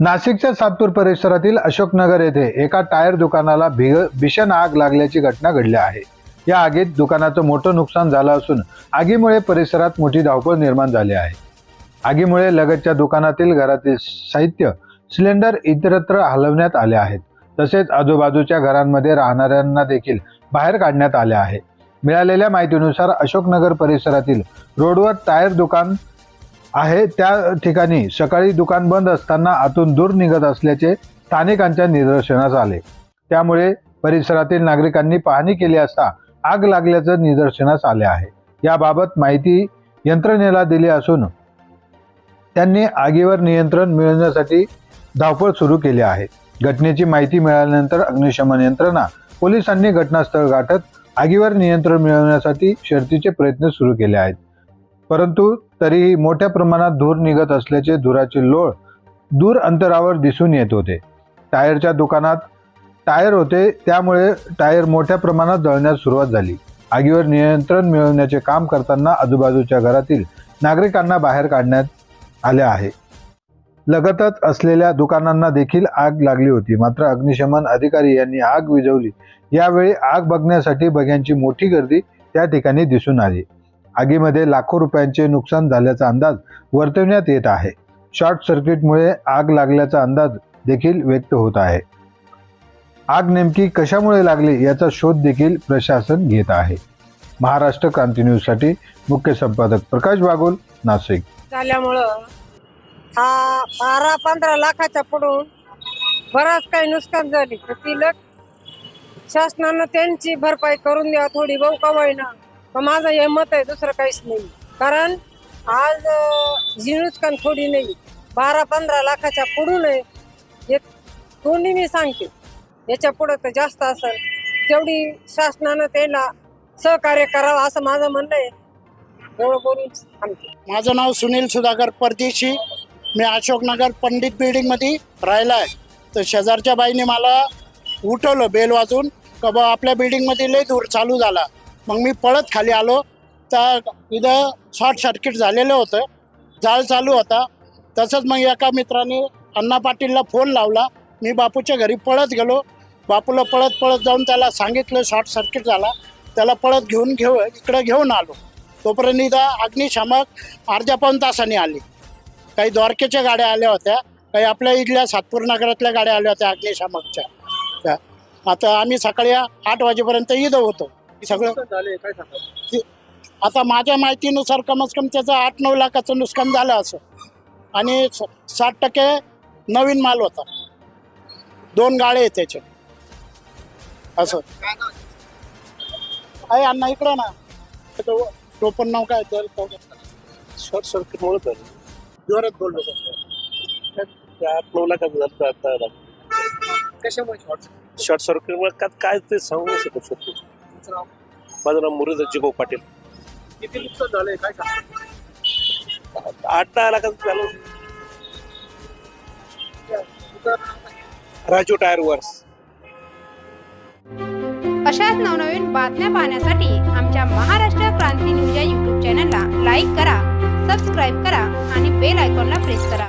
नाशिकच्या सातपूर परिसरातील अशोकनगर येथे एका टायर दुकानाला भीषण आग लागल्याची घटना घडली आहे. या आगीत दुकानाचं मोठं नुकसान झालं असून आगीमुळे परिसरात मोठी धावपळ निर्माण झाली आहे. आगीमुळे लगतच्या दुकानातील घरातील साहित्य सिलेंडर इतरत्र हलवण्यात आले आहेत. तसेच आजूबाजूच्या घरांमध्ये राहणाऱ्यांना देखील बाहेर काढण्यात आले आहे. मिळालेल्या माहितीनुसार अशोकनगर परिसरातील रोडवर टायर दुकान आहे. त्या ठिकाणी सकाळी दुकान बंद असताना आतून दूर निघत असल्याचे स्थानिकांच्या निदर्शनास आले. त्यामुळे परिसरातील नागरिकांनी पाहणी केली असता आग लागल्याचं निदर्शनास आले आहे. याबाबत माहिती यंत्रणेला दिली असून त्यांनी आगीवर नियंत्रण मिळवण्यासाठी धावपळ सुरू केली आहे. घटनेची माहिती मिळाल्यानंतर अग्निशमन यंत्रणा पोलिसांनी घटनास्थळ गाठत आगीवर नियंत्रण मिळवण्यासाठी शर्तीचे प्रयत्न सुरू केले आहेत. परंतु तरीही मोठ्या प्रमाणात धूर निघत असल्याचे धुराचे लोळ दूर अंतरावर दिसून येत होते. टायरच्या दुकानात टायर होते त्यामुळे टायर मोठ्या प्रमाणात जळण्यास सुरुवात झाली. आगीवर नियंत्रण मिळवण्याचे काम करताना आजूबाजूच्या घरातील नागरिकांना बाहेर काढण्यात आले आहे. लगतच असलेल्या दुकानांना देखील आग लागली होती. मात्र अग्निशमन अधिकारी यांनी आग विझवली. यावेळी आग बघण्यासाठी बघ्यांची मोठी गर्दी त्या ठिकाणी दिसून आली. आगीमध्ये लाखो रुपयांचे नुकसान झाल्याचा अंदाज वर्तवण्यात येत आहे. शॉर्ट सर्किटमुळे आग लागल्याचा अंदाज देखील व्यक्त होत आहे. आग नेमकी कशामुळे लागली याचा शोध देखील प्रशासन घेत आहे. महाराष्ट्र क्रांती न्यूजसाठी मुख्य संपादक प्रकाश बागुल नाशिक. झाल्यामुळं हा बारा पंधरा लाखाच्या पुढून बराच काही नुकसान झाली. ती शासनानं त्यांची भरपाई करून द्या थोडी बहु कमाईना पण माझं हे मत आहे दुसरं काहीच नाही. कारण आज अं, थोडी नाही बारा पंधरा लाखाच्या पुढून आहे. हे तोंडी मी सांगते. याच्या पुढं तर जास्त असेल. तेवढी शासनानं त्याला सहकार्य करावं असं माझं म्हणणं आहे. एवढं बोलून सांगते. माझं नाव सुनील सुधाकर परदेशी. मी अशोकनगर पंडित बिल्डिंगमध्ये राहिला आहे. तर शेजारच्या बाईने मला उठवलं बेल वाजून. का बा आपल्या बिल्डिंगमध्ये लय दूर चालू झाला. मग मी पळत खाली आलो. तर इथं शॉर्ट सर्किट झालेलं होतं. जाळ चालू होता. तसंच मग एका मित्राने अण्णा पाटीलला फोन लावला. मी बापूच्या घरी पळत गेलो. बापूला पळत पळत जाऊन त्याला सांगितलं शॉर्ट सर्किट झाला. त्याला पळत घेऊन घेऊ इकडं घेऊन आलो. तोपर्यंत इथं अग्निशामक अर्ध्या पाऊन तासाने आली. काही द्वारकेच्या गाड्या आल्या होत्या. काही आपल्या इथल्या सातपूर नगरातल्या गाड्या आल्या होत्या अग्निशामकच्या. त्या. आता आम्ही सकाळी आठ वाजेपर्यंत इथं होतो. सगळं ते- आता माझ्या माहितीनुसार कमीत कमी त्याचं आठ नऊ लाखाचं नुकसान झालं असं. आणि स- साठ टक्के नवीन माल होता. दोन गाळे आहेत त्याचे. असं. आहे अण्णा इकडं ना. तो- टोपण नाव काय? शॉर्ट सर्किटमुळे झालं. जोरात बोललो ते आठ नऊ लाखात झालं आता कशामुळे शॉर्ट शॉर्ट सर्किटमुळे का काय ते सांगू नाही शकत सर माझं नाव मुरलीधर जिगो पाटील. किती नुकसान झालंय? काय आठ दहा लाखात झालं. राजू टायर वर्स अशाच नवनवीन बातम्या पाहण्यासाठी आमच्या महाराष्ट्र क्रांती न्यूज या यूट्यूब चॅनलला लाईक करा सबस्क्राईब करा आणि बेल आयकॉनला प्रेस करा.